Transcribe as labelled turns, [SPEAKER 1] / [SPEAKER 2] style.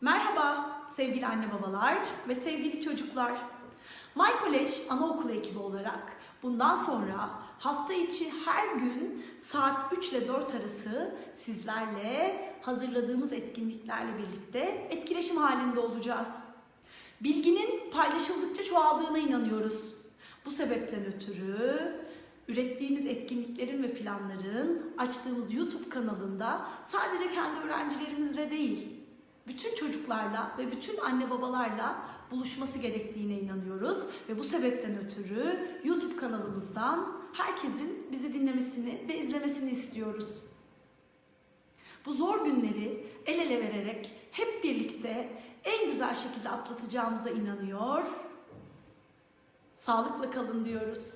[SPEAKER 1] Merhaba sevgili anne babalar ve sevgili çocuklar. My College Anaokulu ekibi olarak bundan sonra hafta içi her gün saat 3 ile 4 arası sizlerle hazırladığımız etkinliklerle birlikte etkileşim halinde olacağız. Bilginin paylaşıldıkça çoğaldığına inanıyoruz. Bu sebepten ötürü ürettiğimiz etkinliklerin ve planların açtığımız YouTube kanalında sadece kendi öğrencilerimizle değil, bütün çocuklarla ve bütün anne babalarla buluşması gerektiğine inanıyoruz ve bu sebepten ötürü YouTube kanalımızdan herkesin bizi dinlemesini ve izlemesini istiyoruz. Bu zor günleri el ele vererek hep birlikte en güzel şekilde atlatacağımıza inanıyor. Sağlıkla kalın diyoruz.